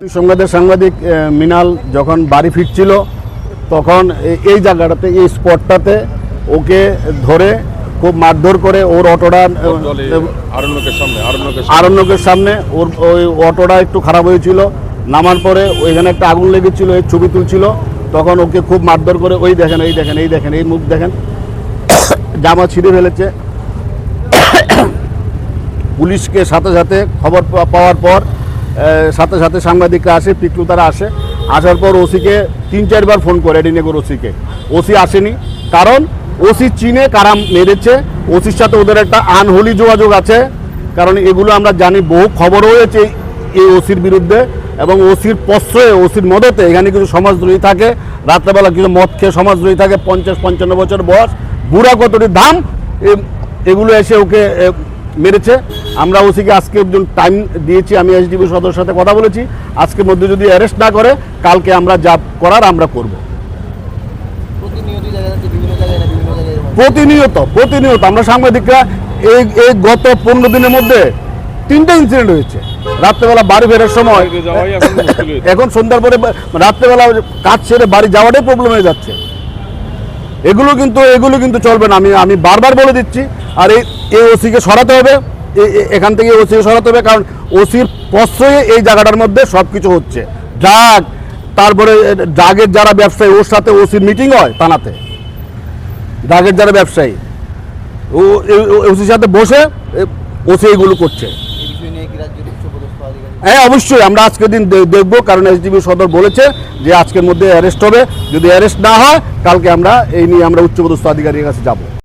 সংবাদের সাংবাদিক মিনাল যখন বাড়ি ফিরছিল তখন এই জায়গাটাতে এই স্পটটাতে ওকে ধরে খুব মারধর করে ওর অটোটা আরণ্যকের সামনে ওর ওই অটোটা একটু খারাপ হয়েছিল। নামার পরে ওইখানে একটা আগুন লেগেছিল এই ছবি তুলছিল। তখন ওকে খুব মারধর করে ওই দেখেন এই দেখেন এই দেখেন এই মুখ দেখেন। জামা ছিঁড়ে ফেলেছে। পুলিশকে সাথে সাথে খবর পাওয়ার পর সাথে সাথে সাংবাদিকরা আসে পিকলু তারা আসে। আসার পর ওসিকে তিন, চারবার ফোন করে এডিনেগর ওসিকে। ওসি আসেনি, কারণ ওসি চীনে কারা মেরেছে, ওসির সাথে ওদের একটা আনহোলি যোগাযোগ আছে। কারণ এগুলো আমরা জানি, বহু খবর হয়েছে এই- ওসির বিরুদ্ধে, এবং ওসির প্রশ্রয়ে, ওসির মদতে এখানে কিছু সমাজদ্রোহী থাকে, রাত্রেবেলা কিছু মদ খেয়ে সমাজদ্রোহী থাকে, পঞ্চাশ, পঞ্চান্ন বছর বয়স, বুড়া কতটি দাম এগুলো এসে ওকে মেরেছে। আমরা ওসিকে আজকে একজন টাইম দিয়েছি আমি এসডিবি সদস্যের সাথে কথা বলেছি। আজকের মধ্যে যদি অ্যারেস্ট না করে কালকে আমরা যা করার আমরা করব। প্রতিনিয়ত প্রতিনিয়ত। আমরা সাংবাদিকরা এই এই গত পনেরো দিনের মধ্যে তিনটা ইনসিডেন্ট হয়েছে। রাত্রেবেলা বাড়ি ফেরার সময়। এখন সন্ধ্যার পরে রাত্রেবেলা কাজ ছেড়ে বাড়ি যাওয়াটাই প্রবলেম হয়ে যাচ্ছে। এগুলো কিন্তু এগুলো কিন্তু চলবে না। আমি আমি বারবার বলে দিচ্ছি, আর এই এই ওসিকে সরাতে হবে এখান থেকে ওসিকে সরাতে হবে, কারণ ওসির প্রশ্রয়ে এই জায়গাটার মধ্যে সব কিছু হচ্ছে। ড্রাগ তারপরে ড্রাগের যারা ব্যবসায়ী, ওর সাথে ওসির মিটিং হয় থানাতে। ড্রাগের যারা ব্যবসায়ী, ও ওসির সাথে বসে ওসি এগুলো করছে। হ্যাঁ অবশ্যই, আমরা আজকের দিন দেখব, কারণ এসডিবি সদর বলেছে যে আজকের মধ্যে অ্যারেস্ট হবে। যদি অ্যারেস্ট না হয়, কালকে আমরা এই নিয়ে আমরা উচ্চপদস্থ আধিকারিকের কাছে যাব।